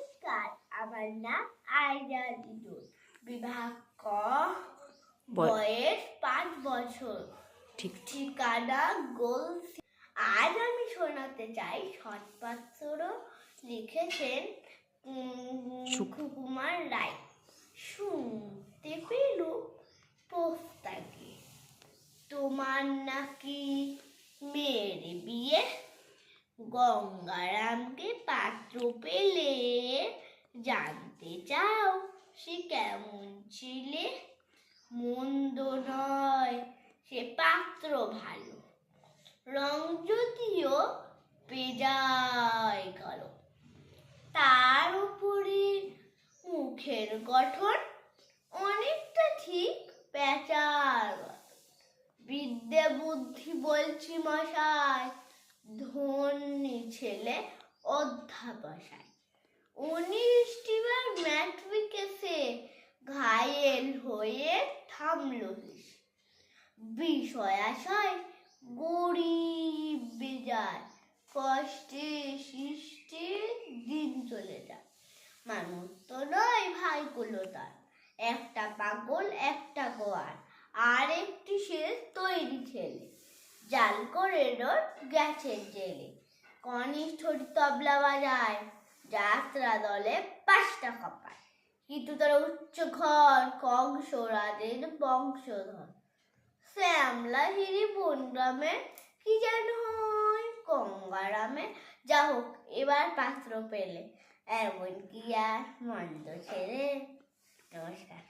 নমস্কার আমার নাম আয়রা দিদুর বিবাহ ক বয়স পাঁচ বছর। ঠিক। ঠিকানা গোল আজ আমি শোনাতে চাই সৎপাত্র লিখেছেন সুকুমার রায়। শুনতে পেল পোস্তাকে। তোমার নাকি মেয়ের বিয়ে গঙ্গারামকে পাত্র পেলে জানতে চাও সে কেমন ছিলে? মন্দ নয়, সে পাত্র ভালো। রং যদিও পেজায় কালো। তার উপরে মুখের গঠন অনেকটা ঠিক মতন। বিদ্যে বুদ্ধি বলছি মশাই। ধন্যী ছেলে অধ্যাবসায় উনিশটিবার ম্যাট্রিকে ঘায়েল হয়ে থামল। বিষয়াশয় গরিব বেজায়, কষ্টে সৃষ্টে দিন চলে যায় মানুষ তো নয় ভাইগুলো তার একটা পাগল, একটা গোয়ার, আর একটি সে তৈরি জাল করে রোড গেছে জেলে। কনিষ্ঠরি তবলা বাজায়, যাত্রা দলে পাঁচটা কপায় কিন্তু তারা উচ্চ ঘর কংস রাজের বংশধর। শ্যামলা হিরি বনগ্রামে কি যেন হয় গঙ্গারামে যা হোক, এবার পাত্র পেলে। এমন কি আর মন্দ ছেলে, নমস্কার।